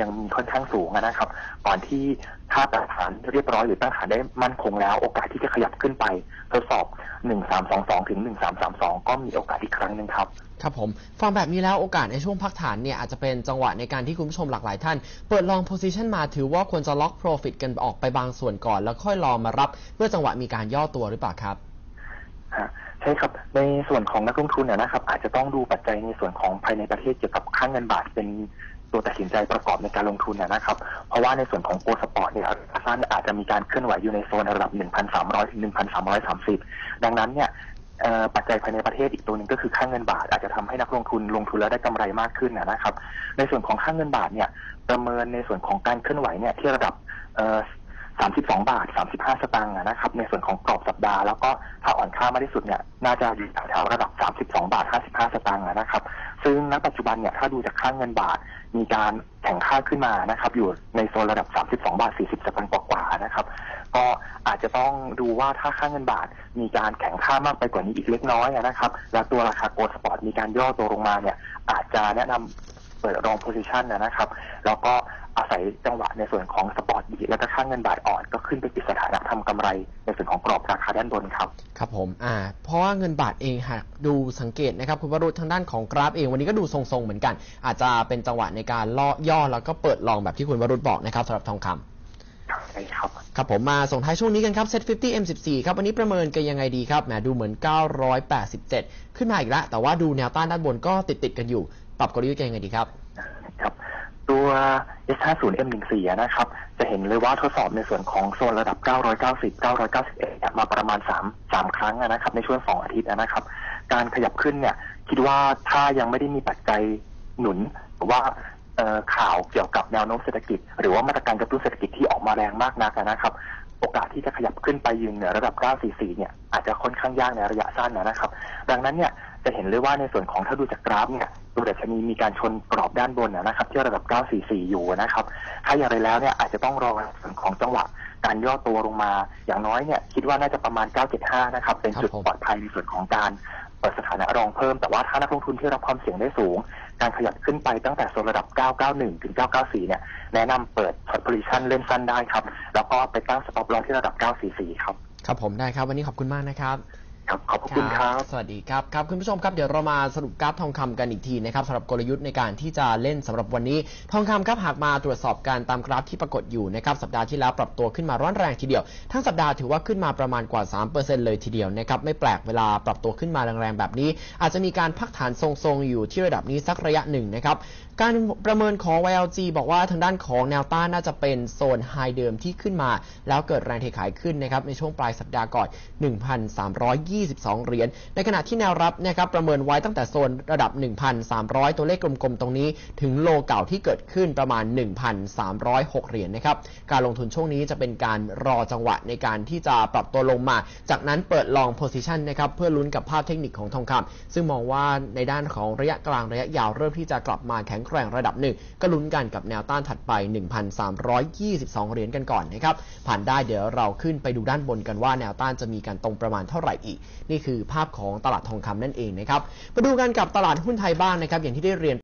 ยังมีค่อนข้างสูงอะนะครับ ก่อนที่ถ้าตั้งฐานเรียบร้อยหรือตั้งฐานได้มั่นคงแล้ว โอกาสที่จะขยับขึ้นไป ทดสอบ 1322 ถึง 1332 ก็มีโอกาสอีกครั้งหนึ่งครับ ครับผม ฟังแบบนี้แล้วโอกาสในช่วงพักฐานเนี่ยอาจจะเป็นจังหวะในการที่คุณผู้ชมหลากหลายท่าน เปิดลอง position มาถือว่าควรจะล็อก profit กันออกไปบางส่วนก่อน แล้วค่อยรอมารับ เมื่อจังหวะมีการย่อตัวหรือเปล่าครับฮะใช่ครับ ในส่วนของนักลงทุนเนี่ยนะครับ อาจจะต้องดูปัจจัยในส่วนของภายในประเทศเกี่ยวกับค่างเงินบาทเป็น ตัวตัดสินใจประกอบในการลงทุนนะนะครับ เพราะว่าในส่วนของโกลสปอร์ตเนี่ยอาซันอาจจะมีการเคลื่อนไหวอยู่ในโซนระดับ 1,300 ถึง 1,330 ดังนั้นเนี่ยปัจจัยภายในประเทศอีกตัวหนึ่งก็คือค่างเงินบาทอาจจะทำให้นักลงทุนลงทุนแล้วได้กำไรมากขึ้นนะครับ ในส่วนของค่างเงินบาทเนี่ยประเมินในส่วนของการเคลื่อนไหวเนี่ยที่ระดับ 32 บาท 35 สตางค์นะครับ ในส่วนของกรอบสัปดาห์ แล้วก็ถ้าอ่อนค่ามากที่สุดเนี่ย น่าจะอยู่แถวๆระดับ 32 บาท 55 สตางค์นะครับ ซึ่งณปัจจุบันเนี่ย ถ้าดูจากค่างเงินบาท มีการแข่งค่าขึ้นมานะครับ อยู่ในโซนระดับ 32 บาท 40 สตางค์กว่าๆนะครับ ก็อาจจะต้องดูว่าถ้าค่าเงินบาท มีการแข่งค่ามากไปกว่านี้อีกเล็กน้อยนะครับ แล้วตัวราคาโกลด์สปอร์ตมีการย่อตัวลงมาเนี่ย อาจจะแนะนำเปิดรองโพซิชันนะครับแล้วก็อาศัยจังหวะในส่วนของสปอร์ตดีแล้วก็ค่าเงินบาทอ่อนก็ขึ้นไปปิดสถานะทำกำไรในส่วนของกรอบราคาด้านบนครับ ครับผมอ่าเพราะว่าเงินบาทเองหากดูสังเกตนะครับคุณวรุษทางด้านของกราฟเองวันนี้ก็ดูทรงๆเหมือนกัน อาจจะเป็นจังหวะในการล่อย่อแล้วก็เปิดลองแบบที่คุณวรุษบอกนะครับสำหรับทองคำใช่ครับครับผมมาส่งท้ายช่วงนี้กันครับ Set 50 M14 ครับวันนี้ประเมินกันยังไงดีครับแหมดูเหมือน 987 ขึ้นมาอีกแล้วแต่ว่าดูแนวต้านด้านบนก็ติดติดๆกันอยู่ ปรับกลยุทธ์ยังไงดีครับครับ ตัว S50 M14 อะนะครับ จะเห็นเลยว่าทดสอบในส่วนของโซนระดับ 990 991เนี่ยมาประมาณ 3 3 ครั้งนะครับ ในช่วง 2 อาทิตย์นะครับ การขยับขึ้นเนี่ย คิดว่าถ้ายังไม่ได้มีปัจจัยหนุนหรือว่าข่าวเกี่ยวกับแนวโน้มเศรษฐกิจ หรือว่ามาตรการกระตุ้นเศรษฐกิจที่ออกมาแรงมากนักนะครับ โอกาสที่จะขยับขึ้นไปยืนเหนือระดับ 944 เนี่ยอาจจะค่อนข้างยากในระยะสั้นนะครับ ดังนั้นเนี่ยจะเห็นเลยว่าในส่วนของถ้าดูจากกราฟเนี่ย ตัวดัชนีมีการชนกรอบด้านบนนะครับ ที่ระดับ 944 อยู่นะครับ ถ้าอย่างไรแล้วเนี่ยอาจจะต้องรอในส่วนของจังหวะการย่อตัวลงมา อย่างน้อยเนี่ยคิดว่าน่าจะประมาณ 975 นะครับ เป็นจุดครับผมปลอดภัยในส่วนของการเปิดสถานะรองเพิ่ม แต่ว่าถ้านักลงทุนที่รับความเสี่ยงได้สูง การขยับขึ้นไปตั้งแต่โซนระดับ 991 ถึง 994 เนี่ย แนะนำเปิดพอร์ตโพซิชันเล่นสั้นได้ครับ แล้วก็ไปตั้งสต็อปลอสที่ระดับ 944 ครับ ครับผมได้ครับ วันนี้ขอบคุณมากนะครับ ครับขอบคุณครับสวัสดีครับครับคุณผู้ชมครับเดี๋ยวเรามาสรุปกราฟทองคำกันอีกทีนะครับสำหรับกลยุทธ์ในการที่จะเล่นสำหรับวันนี้ ทองคำครับหากมาตรวจสอบการตามกราฟที่ปรากฏอยู่นะครับสัปดาห์ที่แล้วปรับตัวขึ้นมาร้อนแรงทีเดียว ทั้งสัปดาห์ถือว่าขึ้นมาประมาณกว่า 3%เลยทีเดียวนะครับไม่แปลกเวลาปรับตัวขึ้นมาแรงๆแบบนี้ อาจจะมีการพักฐานทรงๆอยู่ที่ระดับนี้สักระยะหนึ่งนะครับการประเมินของ YLG บอกว่าทางด้านของแนวต้านน่าจะเป็นโซนไฮเดิมที่ขึ้นมา แล้วเกิดแรงเทขายขึ้นนะครับในช่วงปลายสัปดาห์ก่อน22 เหรียญ ในขณะที่แนวรับนะครับประเมินไว้ตั้งแต่โซนระดับ 1,300 ตัวเลขกลมๆ ตรงนี้ ถึงโลเก่าที่เกิดขึ้นประมาณ 1,306 เหรียญนะครับ การลงทุนช่วงนี้จะเป็นการรอจังหวะในการที่จะปรับตัวลงมา จากนั้นเปิดลองโพซิชันนะครับเพื่อลุ้นกับภาพเทคนิคของทองคำซึ่งมองว่าในด้านของระยะกลางระยะยาวเริ่มที่จะกลับมาแข็งแกร่งระดับหนึ่งก็ลุ้นกันกับแนวต้านถัดไป 1,322 เหรียญกันก่อนนะครับผ่านได้เดี๋ยวเราขึ้นไปดูด้านบนกันว่าแนวต้านจะมีการตรงประมาณเท่าไหร่อีกนี่คือภาพของตลาดทองคำนั่นเองนะครับมาดูกันกับตลาดหุ้นไทยบ้างนะครับอย่างที่ได้เรียน